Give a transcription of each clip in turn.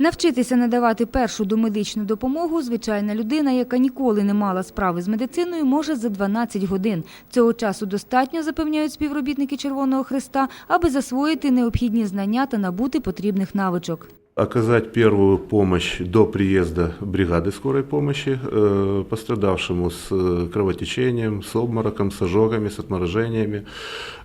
Навчитися надавати першу домедичну допомогу звичайна людина, яка ніколи не мала справи з медициною, може за 12 годин. Цього часу достатньо, запевняють співробітники Червоного Христа, аби засвоїти необхідні знання та набути потрібних навичок Оказать первую помощь до приезда бригады скорой помощи э, пострадавшему с э, кровотечением, с обмороком, с ожогами, с отморожениями,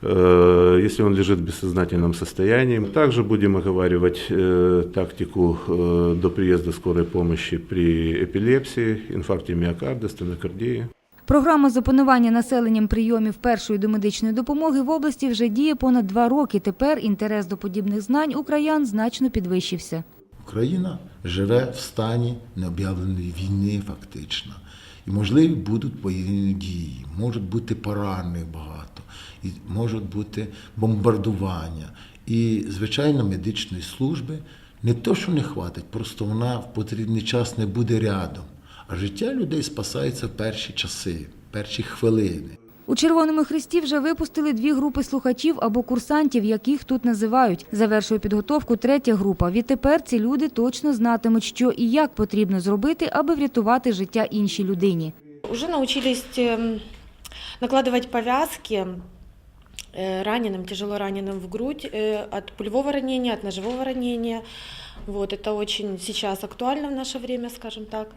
э, если он лежит в бессознательном состоянии. Также будем оговаривать э, тактику э, до приезда скорой помощи при эпилепсии, инфаркте миокарда, стенокардии. Програма з опанування населенням прийомів першої домедичної допомоги в області вже діє понад два роки. Тепер інтерес до подібних знань у краян значно підвищився. Україна живе в стані необ'явленої війни, фактично. І можливі будуть воєнні дії, можуть бути поранених багато, і можуть бути бомбардування. І, звичайно, медичної служби не то, що не хватить, просто вона в потрібний час не буде рядом. А життя людей спасається в перші часи, в перші хвилини. У Червоному Хресті вже випустили дві групи слухачів або курсантів, як їх тут називають. Завершує підготовку третя група. Відтепер ці люди точно знатимуть, що і як потрібно зробити, аби врятувати життя іншій людині. Уже научились эм, накладывать повязки э, раненым, тяжело раненым в грудь э, от пулевого ранения, от ножевого ранения. Вот, это очень сейчас актуально в наше время, скажем так, э,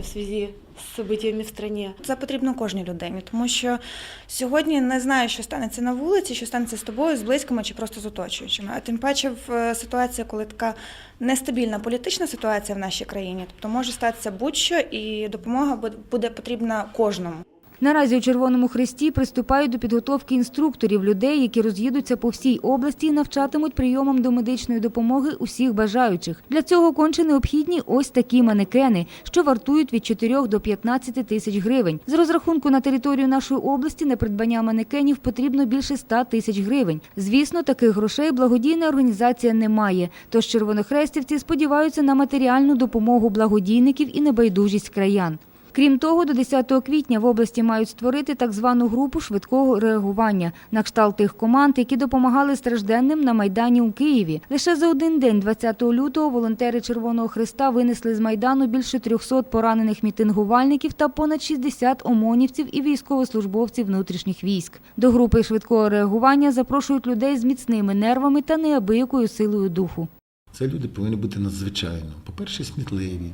в связі з событиями в стране. Це потрібно кожній людині, тому що сьогодні не знаю, що станеться на вулиці, що станеться з тобою, з близькими чи просто з оточуючими. А тим паче в е, ситуації, коли така нестабільна політична ситуація в нашій країні, тобто може статися будь-що, і допомога буде- потрібна кожному. Наразі у Червоному Хресті приступають до підготовки інструкторів людей, які роз'їдуться по всій області і навчатимуть прийомам до медичної допомоги усіх бажаючих. Для цього конче необхідні ось такі манекени, що вартують від 4 до 15 тисяч гривень. З розрахунку на територію нашої області на придбання манекенів потрібно більше 100 тисяч гривень. Звісно, таких грошей благодійна організація не має. Тож червонохрестівці сподіваються на матеріальну допомогу благодійників і небайдужість краян. Крім того, до 10 квітня в області мають створити так звану групу швидкого реагування на кшталт тих команд, які допомагали стражденним на Майдані у Києві. Лише за один день, 20 лютого, волонтери Червоного Христа винесли з Майдану більше 300 поранених мітингувальників та понад 60 омонівців і військовослужбовців внутрішніх військ. До групи швидкого реагування запрошують людей з міцними нервами та неабиякою силою духу. Це люди повинні бути надзвичайно, по-перше, смітливі,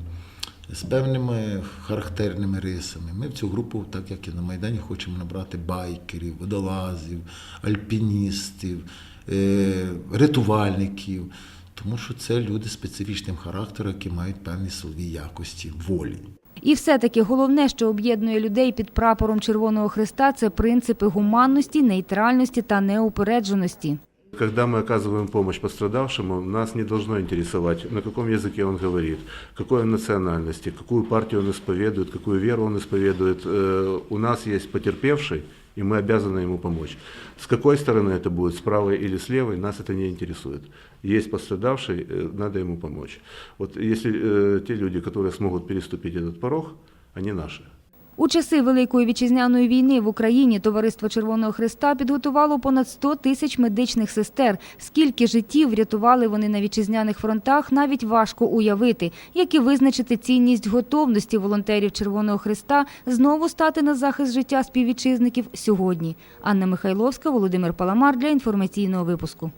з певними характерними рисами. Ми в цю групу, так як і на Майдані, хочемо набрати байкерів, водолазів, альпіністів, е, рятувальників, тому що це люди специфічним характером, які мають певні силові якості, волі. І все-таки головне, що об'єднує людей під прапором Червоного Христа, це принципи гуманності, нейтральності та неупередженості. Когда мы оказываем помощь пострадавшему, нас не должно интересовать, на каком языке он говорит, какой он национальности, какую партию он исповедует, какую веру он исповедует. Э, У нас есть потерпевший, и мы обязаны ему помочь. С какой стороны это будет, с правой или с левой, нас это не интересует. Есть пострадавший, э, надо ему помочь. Вот если э, те люди, которые смогут переступить этот порог, они наши. У часи Великої вітчизняної війни в Україні Товариство Червоного Христа підготувало понад 100 тисяч медичних сестер. Скільки життів врятували вони на вітчизняних фронтах, навіть важко уявити, як і визначити цінність готовності волонтерів Червоного Христа знову стати на захист життя співвітчизників сьогодні. Анна Михайловська, Володимир Паламар для інформаційного випуску.